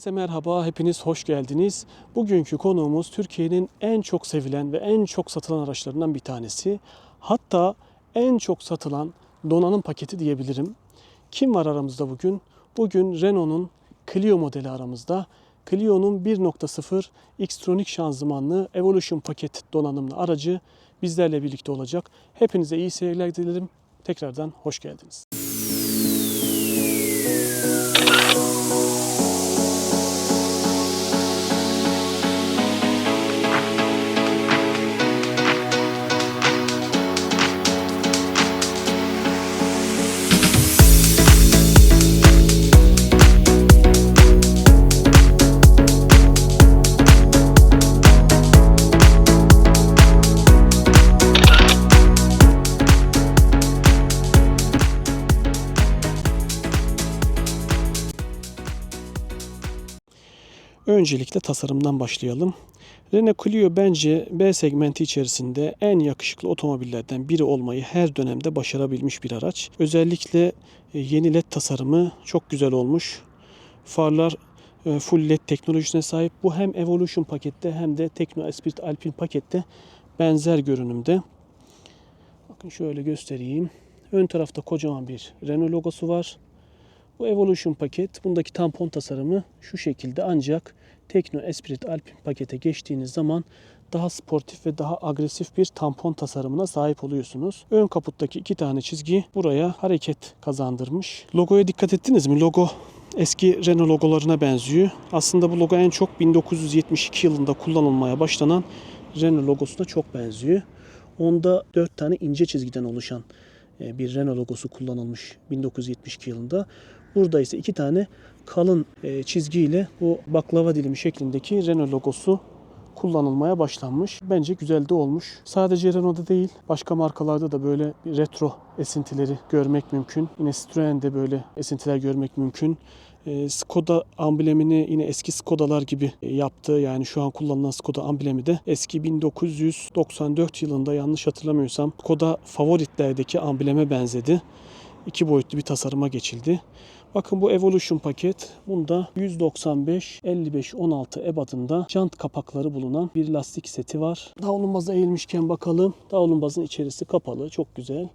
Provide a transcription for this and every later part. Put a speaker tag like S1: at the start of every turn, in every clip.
S1: Herkese merhaba, hepiniz hoş geldiniz. Bugünkü konuğumuz Türkiye'nin en çok sevilen ve en çok satılan araçlarından bir tanesi. Hatta en çok satılan donanım paketi diyebilirim. Kim var aramızda bugün? Bugün Renault'un Clio modeli aramızda. Clio'nun 1.0 Xtronic şanzımanlı Evolution paket donanımlı aracı bizlerle birlikte olacak. Hepinize iyi seyirler dilerim. Tekrardan hoş geldiniz. Öncelikle tasarımdan başlayalım. Renault Clio bence B segmenti içerisinde en yakışıklı otomobillerden biri olmayı her dönemde başarabilmiş bir araç. Özellikle e, yeni LED tasarımı çok güzel olmuş. Farlar e, full LED teknolojisine sahip. Bu hem Evolution pakette hem de Tekno Esprit Alpine pakette benzer görünümde. Bakın şöyle göstereyim. Ön tarafta kocaman bir Renault logosu var. Bu Evolution paket, bundaki tampon tasarımı şu şekilde ancak Tekno Esprit Alpine pakete geçtiğiniz zaman daha sportif ve daha agresif bir tampon tasarımına sahip oluyorsunuz. Ön kaputtaki iki tane çizgi buraya hareket kazandırmış. Logoya dikkat ettiniz mi? Logo eski Renault logolarına benziyor. Aslında bu logo en çok 1972 yılında kullanılmaya başlanan Renault logosuna çok benziyor. Onda 4 tane ince çizgiden oluşan e, bir Renault logosu kullanılmış 1972 yılında. Burada ise iki tane kalın e, çizgiyle bu baklava dilimi şeklindeki Renault logosu kullanılmaya başlanmış. Bence güzel de olmuş. Sadece Renault'da değil, başka markalarda da böyle retro esintileri görmek mümkün. Yine Citroen'de böyle esintiler görmek mümkün. E, Skoda amblemini yine eski Skoda'lar gibi e, yaptı. Yani şu an kullanılan Skoda amblemi de eski 1994 yılında yanlış hatırlamıyorsam Skoda favoritlerdeki ambleme benzedi. İki boyutlu bir tasarıma geçildi. Bakın bu Evolution paket. Bunda 195 55 16 ebatında jant kapakları bulunan bir lastik seti var. Davlumbaz'a eğilmişken bakalım. Davlumbazın içerisi kapalı. Çok güzel.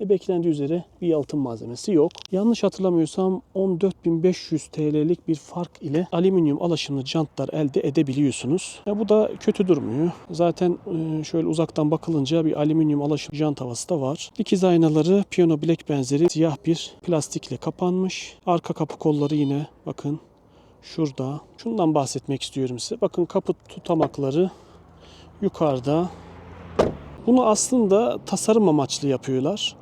S1: E, beklendiği üzere bir yalıtım malzemesi yok. Yanlış hatırlamıyorsam 14.500 TL'lik bir fark ile alüminyum alaşımlı jantlar elde edebiliyorsunuz. E, bu da kötü durmuyor. Zaten e, şöyle uzaktan bakılınca bir alüminyum alaşım jant havası da var. Dikiz aynaları piyano bilek benzeri siyah bir plastikle kapanmış. Arka kapı kolları yine bakın şurada. Şundan bahsetmek istiyorum size. Bakın kapı tutamakları yukarıda. Bunu aslında tasarım amaçlı yapıyorlar.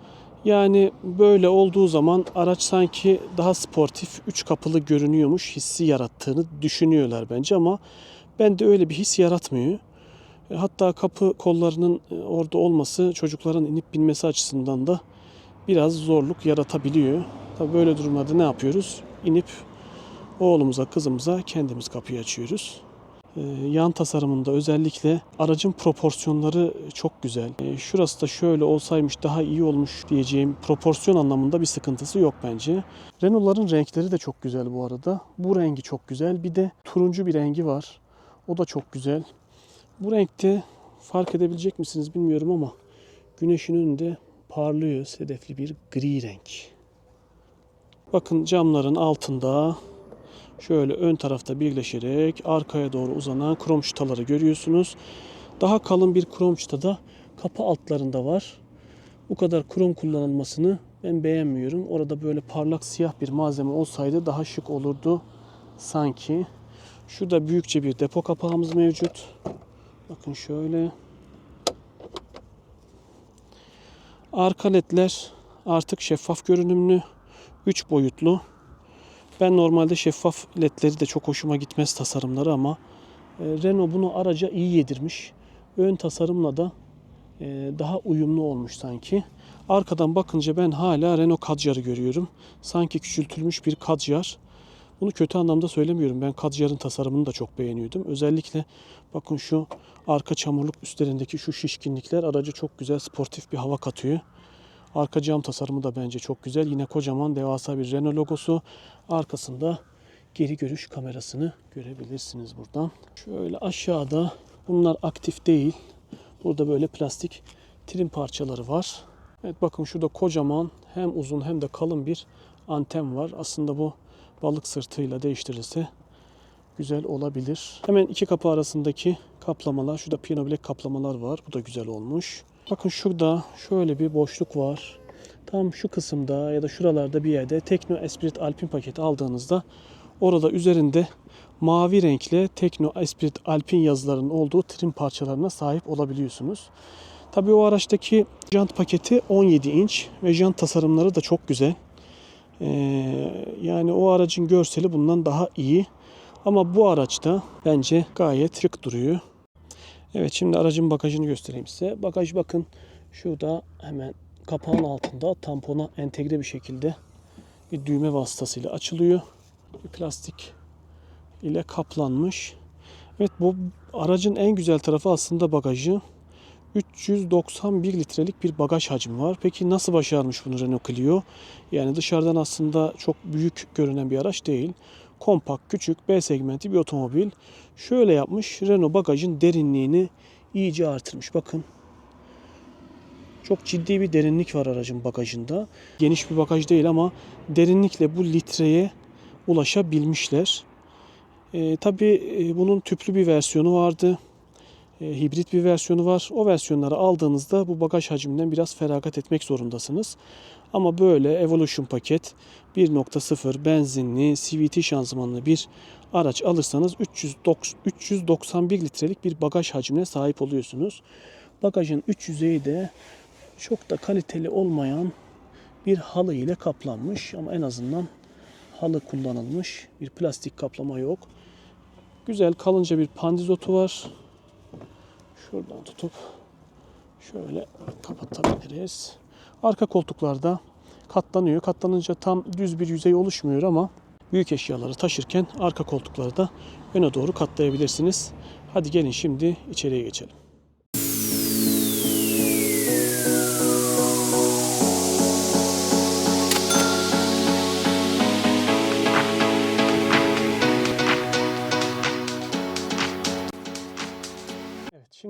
S1: Yani böyle olduğu zaman araç sanki daha sportif, üç kapılı görünüyormuş hissi yarattığını düşünüyorlar bence ama bende öyle bir his yaratmıyor. E, Hatta kapı kollarının e, orada olması çocukların inip binmesi açısından da biraz zorluk yaratabiliyor. Tabii böyle durumlarda ne yapıyoruz? İnip oğlumuza, kızımıza kendimiz kapıyı açıyoruz. Ee, yan tasarımında özellikle aracın proporsiyonları çok güzel. Ee, Şurası da şöyle olsaymış daha iyi olmuş diyeceğim proporsiyon anlamında bir sıkıntısı yok bence. Renault'ların renkleri de çok güzel bu arada. Bu rengi çok güzel. Bir de turuncu bir rengi var. O da çok güzel. Bu renkte fark edebilecek misiniz bilmiyorum ama güneşin önünde parlıyor sedefli bir gri renk. Bakın camların altında şöyle ön tarafta birleşerek arkaya doğru uzanan krom çıtaları görüyorsunuz. Daha kalın bir krom çıta da kapı altlarında var. Bu kadar krom kullanılmasını ben beğenmiyorum. Orada böyle parlak siyah bir malzeme olsaydı daha şık olurdu sanki. Şurada büyükçe bir depo kapağımız mevcut. Bakın şöyle. Arka ledler artık şeffaf görünümlü. 3 boyutlu. Ben normalde şeffaf ledleri de çok hoşuma gitmez tasarımları ama e, Renault bunu araca iyi yedirmiş. Ön tasarımla da e, daha uyumlu olmuş sanki. Arkadan bakınca ben hala Renault Kadjar'ı görüyorum. Sanki küçültülmüş bir Kadjar. Bunu kötü anlamda söylemiyorum. Ben Kadjar'ın tasarımını da çok beğeniyordum. Özellikle bakın şu arka çamurluk üstlerindeki şu şişkinlikler aracı çok güzel sportif bir hava katıyor. Arka cam tasarımı da bence çok güzel. Yine kocaman devasa bir Renault logosu. Arkasında geri görüş kamerasını görebilirsiniz buradan. Şöyle aşağıda bunlar aktif değil. Burada böyle plastik trim parçaları var. Evet bakın şurada kocaman hem uzun hem de kalın bir anten var. Aslında bu balık sırtıyla değiştirilse güzel olabilir. Hemen iki kapı arasındaki kaplamalar. Şurada piyano bilek kaplamalar var. Bu da güzel olmuş. Bakın şurada şöyle bir boşluk var. Tam şu kısımda ya da şuralarda bir yerde Tekno Esprit Alpin paketi aldığınızda orada üzerinde mavi renkli Tekno Esprit Alpin yazılarının olduğu trim parçalarına sahip olabiliyorsunuz. Tabii o araçtaki jant paketi 17 inç ve jant tasarımları da çok güzel. Ee, yani o aracın görseli bundan daha iyi. Ama bu araçta bence gayet şık duruyor. Evet şimdi aracın bagajını göstereyim size. Bagaj bakın şurada hemen kapağın altında tampona entegre bir şekilde bir düğme vasıtasıyla açılıyor. Bir plastik ile kaplanmış. Evet bu aracın en güzel tarafı aslında bagajı. 391 litrelik bir bagaj hacmi var. Peki nasıl başarmış bunu Renault Clio? Yani dışarıdan aslında çok büyük görünen bir araç değil. Kompakt, küçük, B segmenti bir otomobil. Şöyle yapmış. Renault bagajın derinliğini iyice artırmış. Bakın. Çok ciddi bir derinlik var aracın bagajında. Geniş bir bagaj değil ama derinlikle bu litreye ulaşabilmişler. Ee, tabii e, bunun tüplü bir versiyonu vardı e, hibrit bir versiyonu var. O versiyonları aldığınızda bu bagaj hacminden biraz feragat etmek zorundasınız. Ama böyle Evolution paket 1.0 benzinli CVT şanzımanlı bir araç alırsanız 390 391 litrelik bir bagaj hacmine sahip oluyorsunuz. Bagajın üç yüzeyi de çok da kaliteli olmayan bir halı ile kaplanmış ama en azından halı kullanılmış. Bir plastik kaplama yok. Güzel kalınca bir pandizotu var. Şuradan tutup şöyle kapatabiliriz. Arka koltuklarda katlanıyor. Katlanınca tam düz bir yüzey oluşmuyor ama büyük eşyaları taşırken arka koltukları da öne doğru katlayabilirsiniz. Hadi gelin şimdi içeriye geçelim.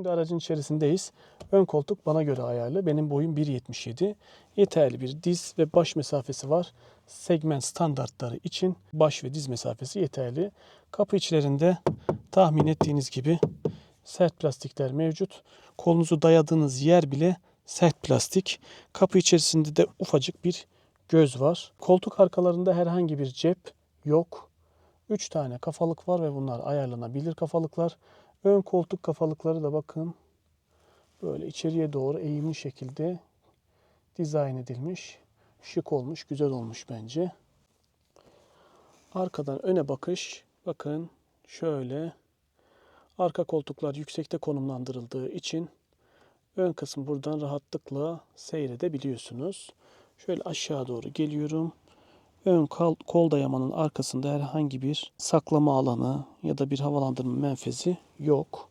S1: Şimdi aracın içerisindeyiz. Ön koltuk bana göre ayarlı. Benim boyum 1.77. Yeterli bir diz ve baş mesafesi var. Segment standartları için baş ve diz mesafesi yeterli. Kapı içlerinde tahmin ettiğiniz gibi sert plastikler mevcut. Kolunuzu dayadığınız yer bile sert plastik. Kapı içerisinde de ufacık bir göz var. Koltuk arkalarında herhangi bir cep yok. 3 tane kafalık var ve bunlar ayarlanabilir kafalıklar. Ön koltuk kafalıkları da bakın böyle içeriye doğru eğimli şekilde dizayn edilmiş. Şık olmuş, güzel olmuş bence. Arkadan öne bakış bakın şöyle arka koltuklar yüksekte konumlandırıldığı için ön kısmı buradan rahatlıkla seyredebiliyorsunuz. Şöyle aşağı doğru geliyorum. Ön kol, kol dayamanın arkasında herhangi bir saklama alanı ya da bir havalandırma menfezi yok.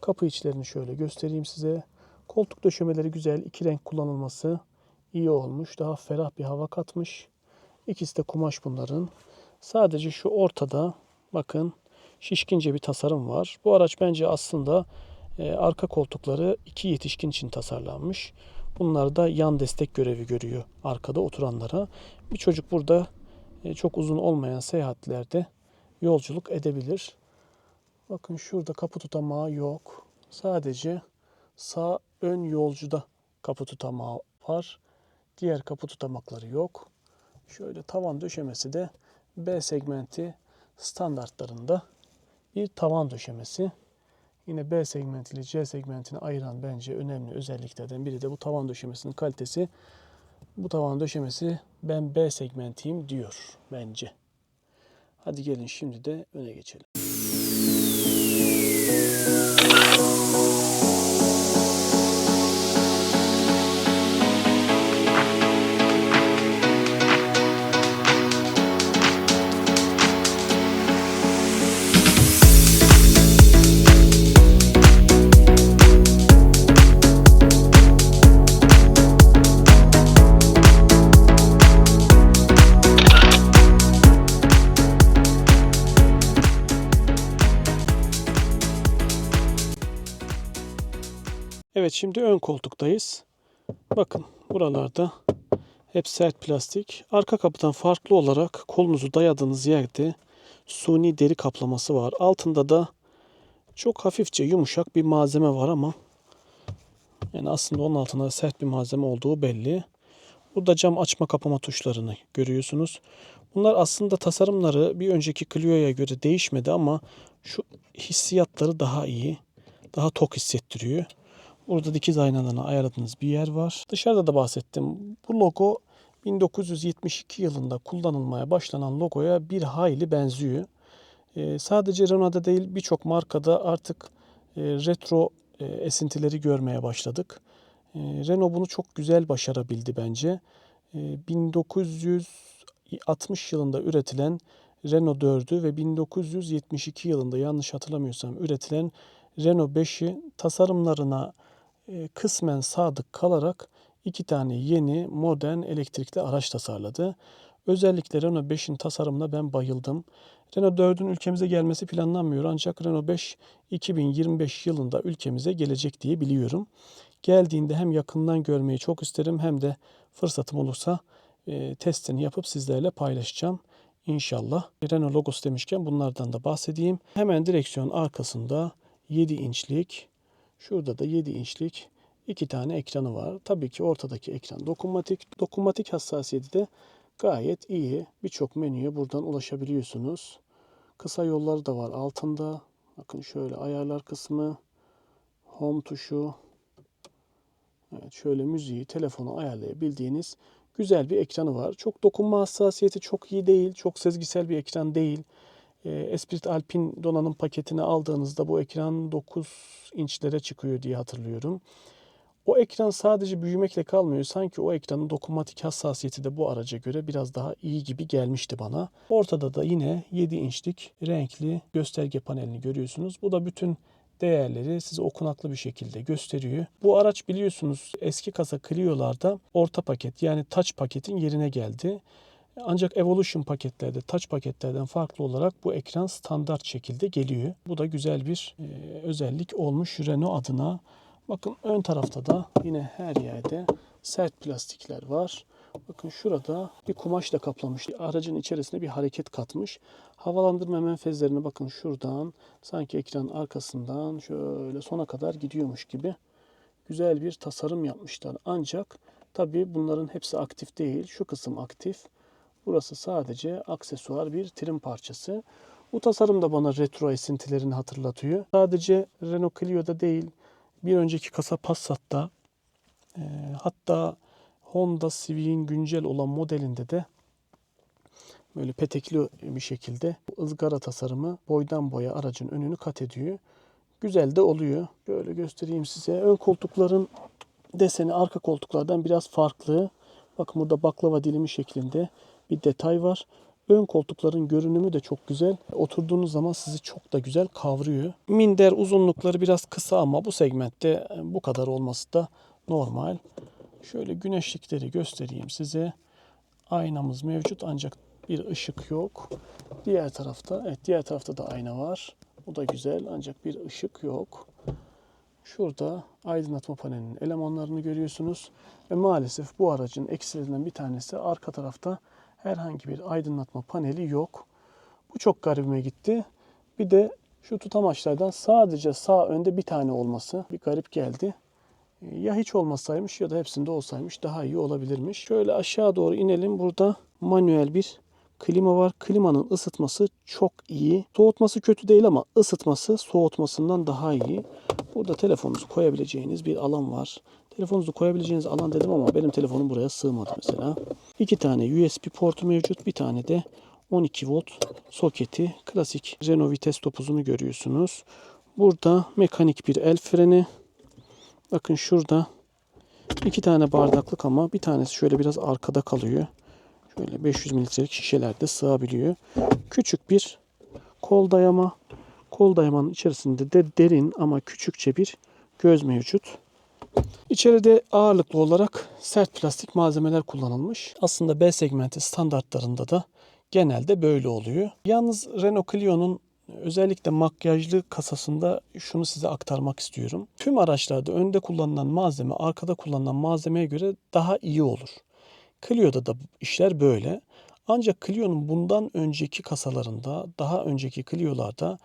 S1: Kapı içlerini şöyle göstereyim size. Koltuk döşemeleri güzel. iki renk kullanılması iyi olmuş. Daha ferah bir hava katmış. İkisi de kumaş bunların. Sadece şu ortada bakın şişkince bir tasarım var. Bu araç bence aslında e, arka koltukları iki yetişkin için tasarlanmış. Bunlar da yan destek görevi görüyor arkada oturanlara. Bir çocuk burada e, çok uzun olmayan seyahatlerde yolculuk edebilir. Bakın şurada kapı tutamağı yok. Sadece sağ ön yolcuda kapı tutamağı var. Diğer kapı tutamakları yok. Şöyle tavan döşemesi de B segmenti standartlarında bir tavan döşemesi. Yine B segmenti C segmentini ayıran bence önemli özelliklerden biri de bu tavan döşemesinin kalitesi. Bu tavan döşemesi ben B segmentiyim diyor bence. Hadi gelin şimdi de öne geçelim. Evet şimdi ön koltuktayız. Bakın buralarda hep sert plastik. Arka kapıdan farklı olarak kolunuzu dayadığınız yerde suni deri kaplaması var. Altında da çok hafifçe yumuşak bir malzeme var ama yani aslında onun altında sert bir malzeme olduğu belli. Burada cam açma kapama tuşlarını görüyorsunuz. Bunlar aslında tasarımları bir önceki Clio'ya göre değişmedi ama şu hissiyatları daha iyi. Daha tok hissettiriyor. Burada dikiz aynalarına ayarladığınız bir yer var. Dışarıda da bahsettim. Bu logo 1972 yılında kullanılmaya başlanan logoya bir hayli benziyor. Ee, sadece Renault'da değil birçok markada artık e, retro e, esintileri görmeye başladık. E, Renault bunu çok güzel başarabildi bence. E, 1960 yılında üretilen Renault 4'ü ve 1972 yılında yanlış hatırlamıyorsam üretilen Renault 5'i tasarımlarına e, kısmen sadık kalarak iki tane yeni modern elektrikli araç tasarladı. Özellikle Renault 5'in tasarımına ben bayıldım. Renault 4'ün ülkemize gelmesi planlanmıyor ancak Renault 5 2025 yılında ülkemize gelecek diye biliyorum. Geldiğinde hem yakından görmeyi çok isterim hem de fırsatım olursa e, testini yapıp sizlerle paylaşacağım. İnşallah. Renault logosu demişken bunlardan da bahsedeyim. Hemen direksiyon arkasında 7 inçlik, şurada da 7 inçlik iki tane ekranı var. Tabii ki ortadaki ekran dokunmatik. Dokunmatik hassasiyeti de gayet iyi. Birçok menüye buradan ulaşabiliyorsunuz. Kısa yolları da var altında. Bakın şöyle ayarlar kısmı, home tuşu. Evet, şöyle müziği, telefonu ayarlayabildiğiniz güzel bir ekranı var. Çok dokunma hassasiyeti çok iyi değil. Çok sezgisel bir ekran değil. E, Esprit Alpine donanım paketini aldığınızda bu ekran 9 inçlere çıkıyor diye hatırlıyorum. O ekran sadece büyümekle kalmıyor. Sanki o ekranın dokunmatik hassasiyeti de bu araca göre biraz daha iyi gibi gelmişti bana. Ortada da yine 7 inçlik renkli gösterge panelini görüyorsunuz. Bu da bütün değerleri size okunaklı bir şekilde gösteriyor. Bu araç biliyorsunuz eski kasa Clio'larda orta paket yani touch paketin yerine geldi. Ancak Evolution paketlerde, touch paketlerden farklı olarak bu ekran standart şekilde geliyor. Bu da güzel bir e, özellik olmuş Renault adına. Bakın ön tarafta da yine her yerde sert plastikler var. Bakın şurada bir kumaşla kaplamış. Aracın içerisine bir hareket katmış. Havalandırma menfezlerini bakın şuradan sanki ekranın arkasından şöyle sona kadar gidiyormuş gibi güzel bir tasarım yapmışlar. Ancak tabii bunların hepsi aktif değil. Şu kısım aktif. Burası sadece aksesuar bir trim parçası. Bu tasarım da bana retro esintilerini hatırlatıyor. Sadece Renault Clio'da değil, bir önceki kasa Passat'ta e, hatta Honda Civic'in güncel olan modelinde de böyle petekli bir şekilde ızgara tasarımı boydan boya aracın önünü kat ediyor. Güzel de oluyor. Böyle göstereyim size. Ön koltukların deseni arka koltuklardan biraz farklı. Bakın burada baklava dilimi şeklinde bir detay var. Ön koltukların görünümü de çok güzel. Oturduğunuz zaman sizi çok da güzel kavruyor. Minder uzunlukları biraz kısa ama bu segmentte bu kadar olması da normal. Şöyle güneşlikleri göstereyim size. Aynamız mevcut ancak bir ışık yok. Diğer tarafta, evet diğer tarafta da ayna var. Bu da güzel ancak bir ışık yok. Şurada aydınlatma panelinin elemanlarını görüyorsunuz. Ve maalesef bu aracın eksilerinden bir tanesi arka tarafta herhangi bir aydınlatma paneli yok. Bu çok garibime gitti. Bir de şu tutamaçlardan sadece sağ önde bir tane olması bir garip geldi. Ya hiç olmasaymış ya da hepsinde olsaymış daha iyi olabilirmiş. Şöyle aşağı doğru inelim. Burada manuel bir klima var. Klimanın ısıtması çok iyi. Soğutması kötü değil ama ısıtması soğutmasından daha iyi. Burada telefonunuzu koyabileceğiniz bir alan var. Telefonunuzu koyabileceğiniz alan dedim ama benim telefonum buraya sığmadı mesela. İki tane USB portu mevcut. Bir tane de 12 volt soketi. Klasik Renault vites topuzunu görüyorsunuz. Burada mekanik bir el freni. Bakın şurada iki tane bardaklık ama bir tanesi şöyle biraz arkada kalıyor. Şöyle 500 mililitrelik şişelerde sığabiliyor. Küçük bir kol dayama. Kol dayamanın içerisinde de derin ama küçükçe bir göz mevcut. İçeride ağırlıklı olarak sert plastik malzemeler kullanılmış. Aslında B segmenti standartlarında da genelde böyle oluyor. Yalnız Renault Clio'nun özellikle makyajlı kasasında şunu size aktarmak istiyorum. Tüm araçlarda önde kullanılan malzeme arkada kullanılan malzemeye göre daha iyi olur. Clio'da da işler böyle. Ancak Clio'nun bundan önceki kasalarında, daha önceki Clio'larda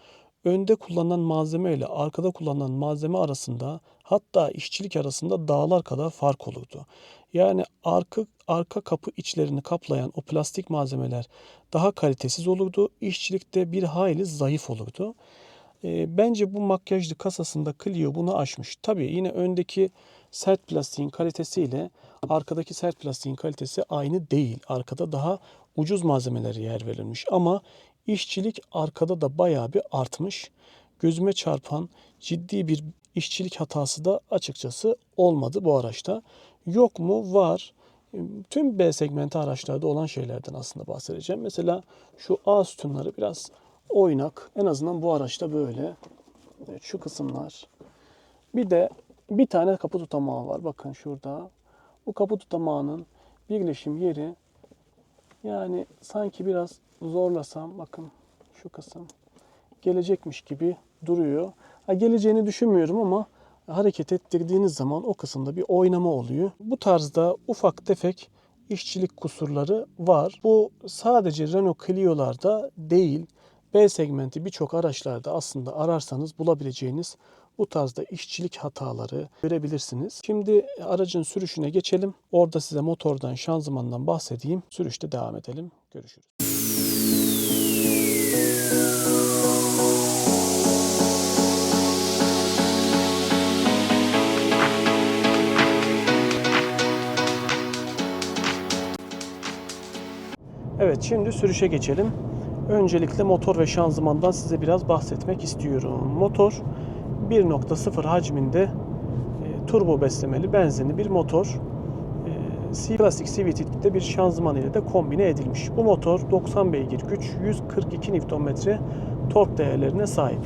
S1: önde kullanılan malzeme ile arkada kullanılan malzeme arasında hatta işçilik arasında dağlar kadar fark olurdu. Yani arka arka kapı içlerini kaplayan o plastik malzemeler daha kalitesiz olurdu. İşçilikte bir hayli zayıf olurdu. E, bence bu makyajlı kasasında Clio bunu aşmış. Tabii yine öndeki sert plastiğin kalitesiyle arkadaki sert plastiğin kalitesi aynı değil. Arkada daha ucuz malzemelere yer verilmiş ama işçilik arkada da bayağı bir artmış. Gözüme çarpan ciddi bir işçilik hatası da açıkçası olmadı bu araçta. Yok mu? Var. Tüm B segmenti araçlarda olan şeylerden aslında bahsedeceğim. Mesela şu A sütunları biraz oynak. En azından bu araçta böyle. Evet, şu kısımlar. Bir de bir tane kapı tutamağı var. Bakın şurada. Bu kapı tutamağının birleşim yeri yani sanki biraz zorlasam bakın şu kısım gelecekmiş gibi duruyor. Ha, geleceğini düşünmüyorum ama hareket ettirdiğiniz zaman o kısımda bir oynama oluyor. Bu tarzda ufak tefek işçilik kusurları var. Bu sadece Renault Clio'larda değil, B segmenti birçok araçlarda aslında ararsanız bulabileceğiniz bu tarzda işçilik hataları görebilirsiniz. Şimdi aracın sürüşüne geçelim. Orada size motordan, şanzımandan bahsedeyim. Sürüşte devam edelim. Görüşürüz. Evet şimdi sürüşe geçelim. Öncelikle motor ve şanzımandan size biraz bahsetmek istiyorum. Motor 1.0 hacminde e, turbo beslemeli benzinli bir motor. E, Plastik CVT'de bir şanzıman ile de kombine edilmiş. Bu motor 90 beygir güç, 142 Nm tork değerlerine sahip.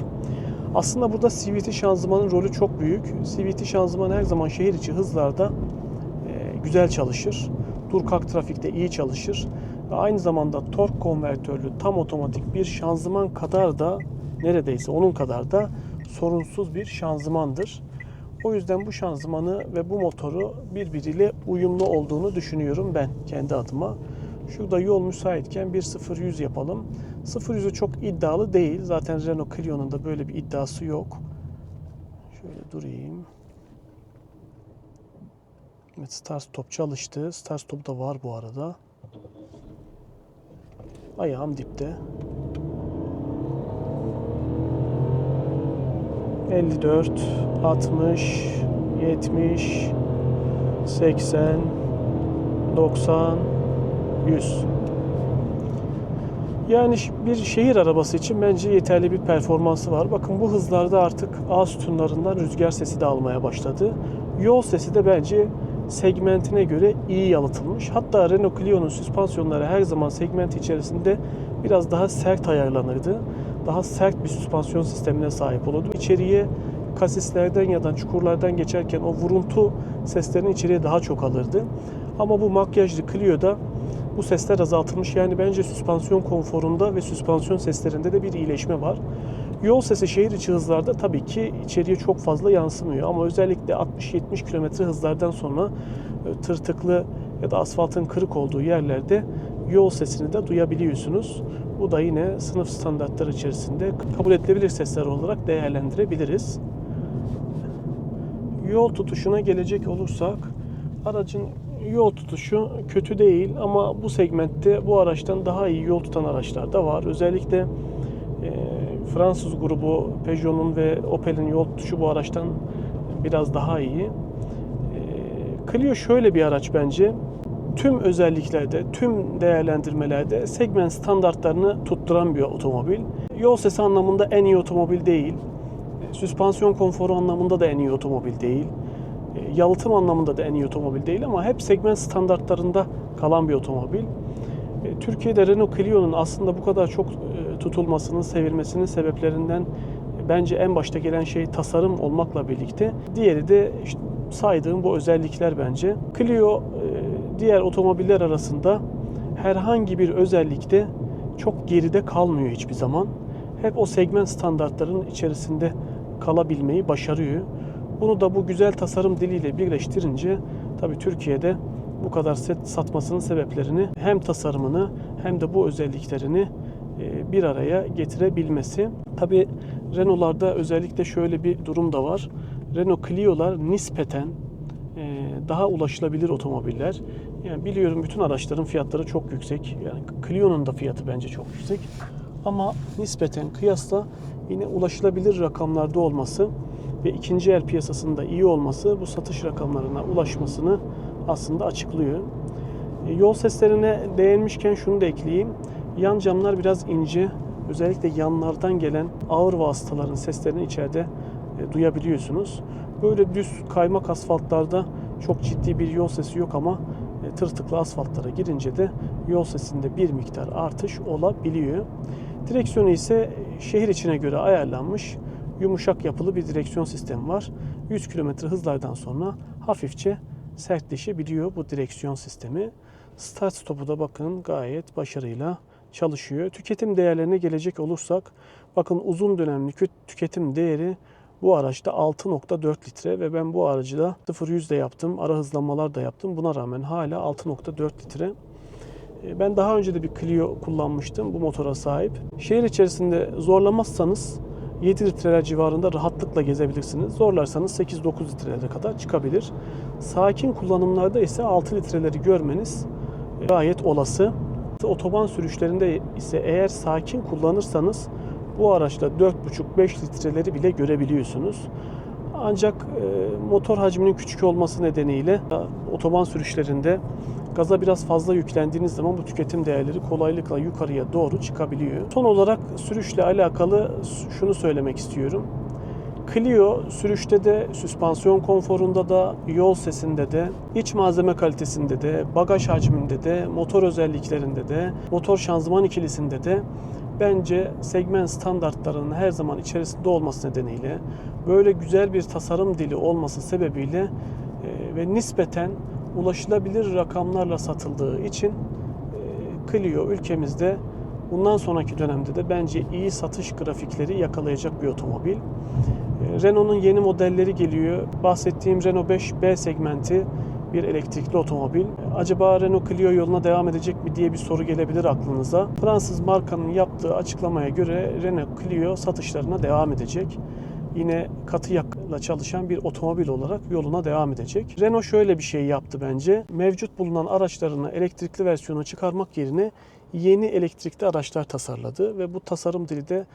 S1: Aslında burada CVT şanzımanın rolü çok büyük. CVT şanzıman her zaman şehir içi hızlarda e, güzel çalışır. Dur kalk trafikte iyi çalışır. Ve aynı zamanda tork konvertörlü tam otomatik bir şanzıman kadar da neredeyse onun kadar da sorunsuz bir şanzımandır. O yüzden bu şanzımanı ve bu motoru birbiriyle uyumlu olduğunu düşünüyorum ben kendi adıma. Şurada yol müsaitken 1.0-100 yapalım. 0-100'ü çok iddialı değil. Zaten Renault Clio'nun da böyle bir iddiası yok. Şöyle durayım. Evet start stop çalıştı. Start stop da var bu arada. Ayağım dipte. 54, 60, 70, 80, 90, 100. Yani bir şehir arabası için bence yeterli bir performansı var. Bakın bu hızlarda artık A sütunlarından rüzgar sesi de almaya başladı. Yol sesi de bence segmentine göre iyi yalıtılmış. Hatta Renault Clio'nun süspansiyonları her zaman segment içerisinde biraz daha sert ayarlanırdı. Daha sert bir süspansiyon sistemine sahip olurdu. İçeriye kasislerden ya da çukurlardan geçerken o vuruntu seslerini içeriye daha çok alırdı. Ama bu makyajlı Clio'da bu sesler azaltılmış. Yani bence süspansiyon konforunda ve süspansiyon seslerinde de bir iyileşme var. Yol sesi şehir içi hızlarda tabii ki içeriye çok fazla yansımıyor ama özellikle 60-70 km hızlardan sonra e, tırtıklı ya da asfaltın kırık olduğu yerlerde yol sesini de duyabiliyorsunuz. Bu da yine sınıf standartları içerisinde kabul edilebilir sesler olarak değerlendirebiliriz. Yol tutuşuna gelecek olursak aracın yol tutuşu kötü değil ama bu segmentte bu araçtan daha iyi yol tutan araçlar da var. Özellikle e, Fransız grubu Peugeot'un ve Opel'in yol tutuşu bu araçtan biraz daha iyi. E, Clio şöyle bir araç bence. Tüm özelliklerde, tüm değerlendirmelerde segment standartlarını tutturan bir otomobil. Yol sesi anlamında en iyi otomobil değil. Süspansiyon konforu anlamında da en iyi otomobil değil. E, yalıtım anlamında da en iyi otomobil değil ama hep segment standartlarında kalan bir otomobil. E, Türkiye'de Renault Clio'nun aslında bu kadar çok e, tutulmasının, sevilmesinin sebeplerinden bence en başta gelen şey tasarım olmakla birlikte diğeri de işte saydığım bu özellikler bence. Clio diğer otomobiller arasında herhangi bir özellikte çok geride kalmıyor hiçbir zaman. hep o segment standartlarının içerisinde kalabilmeyi başarıyor. Bunu da bu güzel tasarım diliyle birleştirince tabii Türkiye'de bu kadar set satmasının sebeplerini hem tasarımını hem de bu özelliklerini e, bir araya getirebilmesi. Tabii Renault'larda özellikle şöyle bir durum da var. Renault Clio'lar nispeten e, daha ulaşılabilir otomobiller. Yani biliyorum bütün araçların fiyatları çok yüksek. Yani Clio'nun da fiyatı bence çok yüksek. Ama nispeten kıyasla yine ulaşılabilir rakamlarda olması ve ikinci el piyasasında iyi olması bu satış rakamlarına ulaşmasını aslında açıklıyor. E, Yol seslerine değinmişken şunu da ekleyeyim. Yan camlar biraz ince. Özellikle yanlardan gelen ağır vasıtaların seslerini içeride e, duyabiliyorsunuz. Böyle düz kaymak asfaltlarda çok ciddi bir yol sesi yok ama e, tırtıklı asfaltlara girince de yol sesinde bir miktar artış olabiliyor. Direksiyonu ise şehir içine göre ayarlanmış yumuşak yapılı bir direksiyon sistemi var. 100 km hızlardan sonra hafifçe sertleşebiliyor bu direksiyon sistemi. Start stopu da bakın gayet başarıyla çalışıyor. Tüketim değerlerine gelecek olursak bakın uzun dönemli tüketim değeri bu araçta 6.4 litre ve ben bu aracı da 0-100 de yaptım. Ara hızlanmalar da yaptım. Buna rağmen hala 6.4 litre. E, Ben daha önce de bir Clio kullanmıştım bu motora sahip. Şehir içerisinde zorlamazsanız 7 litreler civarında rahatlıkla gezebilirsiniz. Zorlarsanız 8-9 litrelere kadar çıkabilir. Sakin kullanımlarda ise 6 litreleri görmeniz gayet olası. Otoban sürüşlerinde ise eğer sakin kullanırsanız bu araçla 4,5-5 litreleri bile görebiliyorsunuz. Ancak e, motor hacminin küçük olması nedeniyle otoban sürüşlerinde gaza biraz fazla yüklendiğiniz zaman bu tüketim değerleri kolaylıkla yukarıya doğru çıkabiliyor. Son olarak sürüşle alakalı şunu söylemek istiyorum. Clio sürüşte de süspansiyon konforunda da yol sesinde de iç malzeme kalitesinde de bagaj hacminde de motor özelliklerinde de motor şanzıman ikilisinde de bence segment standartlarının her zaman içerisinde olması nedeniyle böyle güzel bir tasarım dili olması sebebiyle e, ve nispeten ulaşılabilir rakamlarla satıldığı için e, Clio ülkemizde bundan sonraki dönemde de bence iyi satış grafikleri yakalayacak bir otomobil. Renault'un yeni modelleri geliyor. Bahsettiğim Renault 5 B segmenti bir elektrikli otomobil. Acaba Renault Clio yoluna devam edecek mi diye bir soru gelebilir aklınıza. Fransız markanın yaptığı açıklamaya göre Renault Clio satışlarına devam edecek. Yine katı yakla çalışan bir otomobil olarak yoluna devam edecek. Renault şöyle bir şey yaptı bence. Mevcut bulunan araçlarını elektrikli versiyona çıkarmak yerine yeni elektrikli araçlar tasarladı ve bu tasarım dili de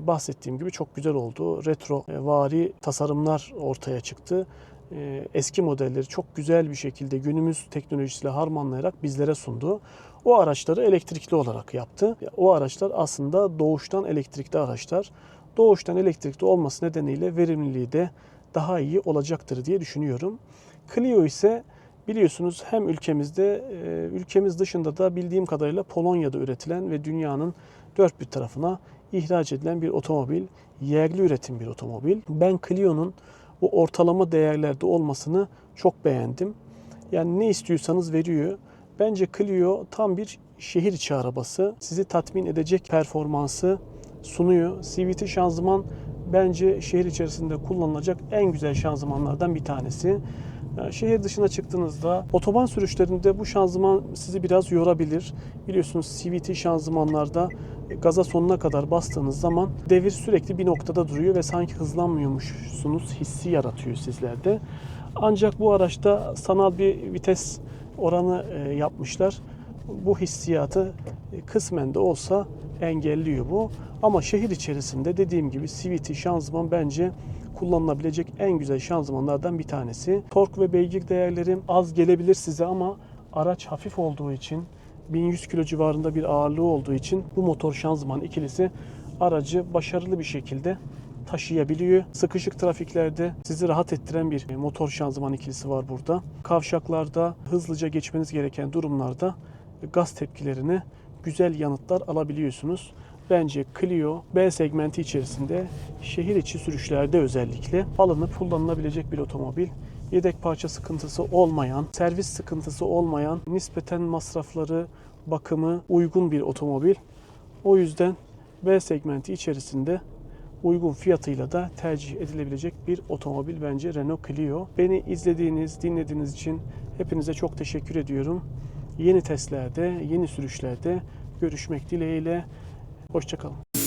S1: bahsettiğim gibi çok güzel oldu. Retro e, vari tasarımlar ortaya çıktı. E, Eski modelleri çok güzel bir şekilde günümüz teknolojisiyle harmanlayarak bizlere sundu. O araçları elektrikli olarak yaptı. O araçlar aslında doğuştan elektrikli araçlar. Doğuştan elektrikli olması nedeniyle verimliliği de daha iyi olacaktır diye düşünüyorum. Clio ise biliyorsunuz hem ülkemizde, e, ülkemiz dışında da bildiğim kadarıyla Polonya'da üretilen ve dünyanın dört bir tarafına ihraç edilen bir otomobil. Yerli üretim bir otomobil. Ben Clio'nun bu ortalama değerlerde olmasını çok beğendim. Yani ne istiyorsanız veriyor. Bence Clio tam bir şehir içi arabası. Sizi tatmin edecek performansı sunuyor. CVT şanzıman bence şehir içerisinde kullanılacak en güzel şanzımanlardan bir tanesi. Yani şehir dışına çıktığınızda otoban sürüşlerinde bu şanzıman sizi biraz yorabilir. Biliyorsunuz CVT şanzımanlarda gaza sonuna kadar bastığınız zaman devir sürekli bir noktada duruyor ve sanki hızlanmıyormuşsunuz hissi yaratıyor sizlerde. Ancak bu araçta sanal bir vites oranı e, yapmışlar. Bu hissiyatı e, kısmen de olsa engelliyor bu. Ama şehir içerisinde dediğim gibi CVT şanzıman bence kullanılabilecek en güzel şanzımanlardan bir tanesi. Tork ve beygir değerleri az gelebilir size ama araç hafif olduğu için 1100 kilo civarında bir ağırlığı olduğu için bu motor şanzıman ikilisi aracı başarılı bir şekilde taşıyabiliyor. Sıkışık trafiklerde sizi rahat ettiren bir motor şanzıman ikilisi var burada. Kavşaklarda hızlıca geçmeniz gereken durumlarda gaz tepkilerini güzel yanıtlar alabiliyorsunuz. Bence Clio B segmenti içerisinde şehir içi sürüşlerde özellikle alınıp kullanılabilecek bir otomobil. Yedek parça sıkıntısı olmayan, servis sıkıntısı olmayan, nispeten masrafları, bakımı uygun bir otomobil. O yüzden B segmenti içerisinde uygun fiyatıyla da tercih edilebilecek bir otomobil bence Renault Clio. Beni izlediğiniz, dinlediğiniz için hepinize çok teşekkür ediyorum. Yeni testlerde, yeni sürüşlerde görüşmek dileğiyle. Hoşçakalın.